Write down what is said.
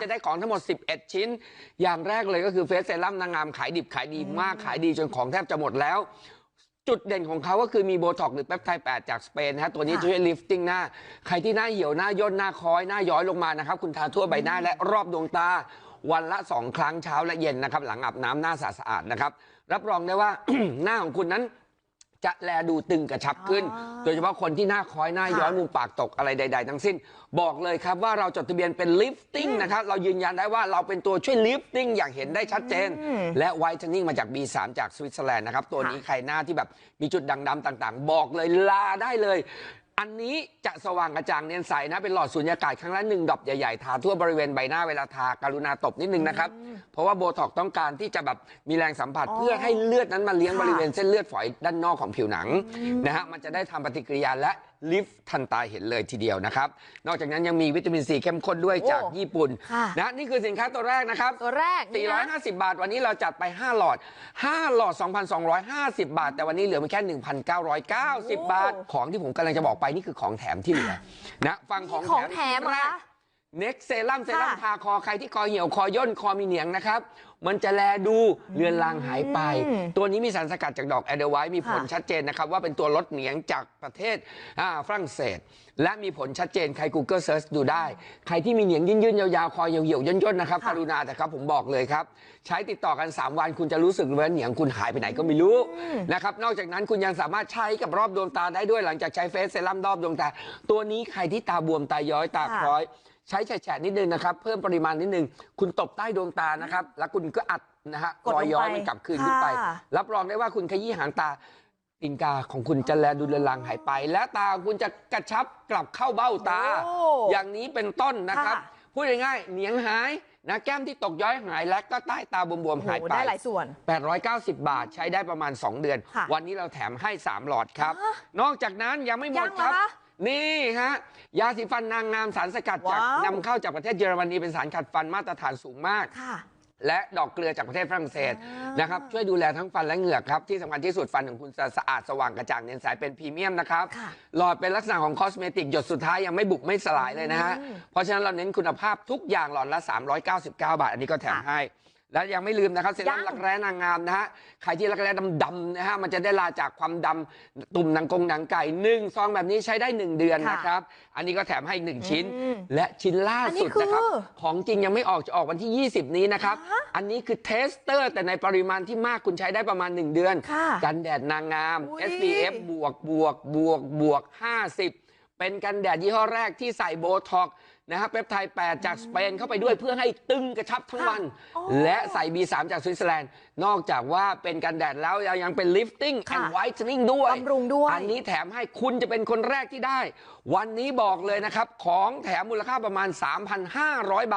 จะได้ของทั้งหมด 11 ชิ้น อย่างแรกเลยก็คือเฟสเซรั่มนางงามขายดิบขายดีมากขายดีจนของแทบจะหมดแล้ว จุดเด่นของเขาก็คือมีโบท็อกซ์หรือแปปไทด์ 8 จากสเปนนะฮะตัวนี้ค่ะช่วยลิฟติ้งหน้า ใครที่หน้าเหี่ยวหน้าย่นหน้าคล้อยหน้าย้อยลงมานะครับ คุณทาทั่วใบหน้าและรอบดวงตา วันละ 2 ครั้งเช้าและเย็นนะครับ หลังอาบน้ำหน้าสะอาดๆนะครับรับรองได้ว่า หน้าของคุณนั้น จะแลดูตึงกระชับขึ้นอ๋อโดยเฉพาะคนที่หน้าคล้อยหน้าค่ะย้อยมุมปากตกอะไรใด ๆ ทั้งสิ้น บอกเลยครับว่าเราจดทะเบียนเป็นลิฟติ้งนะครับ เรายืนยันได้ว่าเราเป็นตัวช่วยลิฟติ้งอย่างเห็นได้ชัดเจนอืมและไวท์เทนนิ่งมาจาก B3 จากสวิตเซอร์แลนด์นะครับ ตัวนี้ค่ะใครหน้าที่แบบมีจุดด่างดำต่างๆ บอกเลยลาได้เลย อันนี้จะสว่างกระจ่างเนียนใสนะเป็นหลอดสูญญากาศครั้งละหนึ่งดอกใหญ่ๆทาทั่วบริเวณใบหน้าเวลาทาการุณาตบนิดนึงนะครับ เพราะว่าโบท็อกซ์ต้องการที่จะแบบมีแรงสัมผัสอ๋อเพื่อให้เลือดนั้นมาเลี้ยงค่ะบริเวณเส้นเลือดฝอยด้านนอกของผิวหนังนะฮะมันจะได้ทำปฏิกิริยาและ ลิฟต์ทันตาเห็นเลยทีเดียวนะครับ นอกจากนั้นยังมีวิตามินซีเข้มข้นด้วยโอ้จากญี่ปุ่นค่ะนะนี่คือสินค้าตัวแรกนะครับ ตัวแรกนี่นะ 450 บาท วันนี้เราจัดไป 5 หลอด 5 หลอด 2,250 บาท แต่วันนี้เหลือมาแค่ 1,990 บาท ของที่ผมกำลังจะบอกไปนี่คือของแถมที่เหลือนะฟังของของแถมเหรอแรกคะ เน็กเซรั่มเซรั่มค่ะทาคอใครที่คอเหี่ยวคอย่นคอมีเหนียงนะครับ มันจะแลดูเลือนลางหายไปอืมตัวนี้มีสารสกัดจากดอกแอเดอร์ไวท์มีผลค่ะชัดเจนนะครับ ว่าเป็นตัวลดเหนียงจากประเทศอ่าฝรั่งเศส และมีผลชัดเจนใคร Google Search ดูได้ ใครที่มีเหนียงยื่นๆยาวๆ คอเหี่ยวๆย่นๆนะครับค่ะกรุณาแต่ครับผมบอกเลยครับ ใช้ติดต่อกัน 3 วันคุณจะรู้สึกว่าเหนียงคุณหายไปไหนก็ไม่รู้นะครับนอกจากนั้นคุณยังสามารถใช้กับรอบดวงตาได้ด้วยหลังจากใช้เฟสเซรั่มรอบดวงตา ตัวนี้ใครที่ตาบวมตาย้อยตาค่ะคล้อย ใช้แฉะๆนิดนึงนะครับเพิ่มปริมาณนิดนึงคุณตบใต้ดวงตานะครับ แล้วคุณก็อัดนะฮะกดลงรอยย้อยไปมันกลับคืนขึ้นไป ค่ะ รับรองได้ว่าคุณขยี้หางตาตินกาของคุณจะแลดูเรือนรางหายไป และตาคุณจะกระชับกลับเข้าเบ้าตา โอ้อย่างนี้เป็นต้นนะครับ ค่ะ พูดง่ายๆเหนียงหายนะแก้มที่ตกย้อยหายและก็ใต้ตาบวมโอ้ๆโหหายไป ได้หลายส่วน 890 บาทใช้ได้ประมาณ 2 เดือน ค่ะวันนี้เราแถมให้ 3 หลอดครับ ฮะนอกจากนั้นยังไม่หมยัดงคเหรรัอบคะ นี่ฮะ ยาสีฟันนางงามสารสกัดจากว้าว นำเข้าจากประเทศเยอรมนีเป็นสารขัดฟันมาตรฐานสูงมาก ค่ะ และดอกเกลือจากประเทศฝรั่งเศสอ่าน นะครับช่วยดูแลทั้งฟันและเหงือกครับ ที่สำคัญที่สุดฟันของคุณจะสะอาดสว่างกระจ่างเนียนใสเป็นพรีเมียมนะครับ ค่ะ หลอดเป็นลักษณะของคอสเมติก หยดสุดท้ายยังไม่บุกไม่สลายเลยนะฮะ อืมเพราะฉะนั้นเราเน้นคุณภาพทุกอย่างหลอดละ 399 บาท อันนี้ก็แถมค่ะให้ และยังไม่ลืมนะครับเซรั่มยังรักแร้นางงามนะฮะใครที่รักแร้ดำๆนะฮะมันจะได้ลาจากความดำตุ่มหนังกงหนังไก่หนึ่งซองแบบนี้ใช้ได้ 1 เดือนค่ะนะครับ อันนี้ก็แถมให้อีกหนึ่งชิ้น อืมและชิ้นล่าสุดอันนี้คือ นะครับ ของจริงยังไม่ออกจะออกวันที่ 20 นี้นะครับฮะอันนี้คือเทสเตอร์แต่ในปริมาณที่มากคุณใช้ได้ประมาณ 1 เดือน ค่ะ กันแดดนางงาม อุ๊ย SPF บวกบวกบวกบวก50 เป็นกันแดดยี่ห้อแรกที่ใส่โบท็อกซ์นะครับเปปไทด์8 จากสเปนเข้าไปด้วยเพื่อให้ตึงกระชับทั้งวันอ๋อและใส่ B3 จากสวิตเซอร์แลนด์ นอกจากว่าเป็นกันแดดแล้วยังเป็น lifting ค่ะ and whitening ด้วยบำรุงด้วย อันนี้แถมให้คุณจะเป็นคนแรกที่ได้ วันนี้บอกเลยนะครับ ของแถมมูลค่าประมาณ 3,500 บาท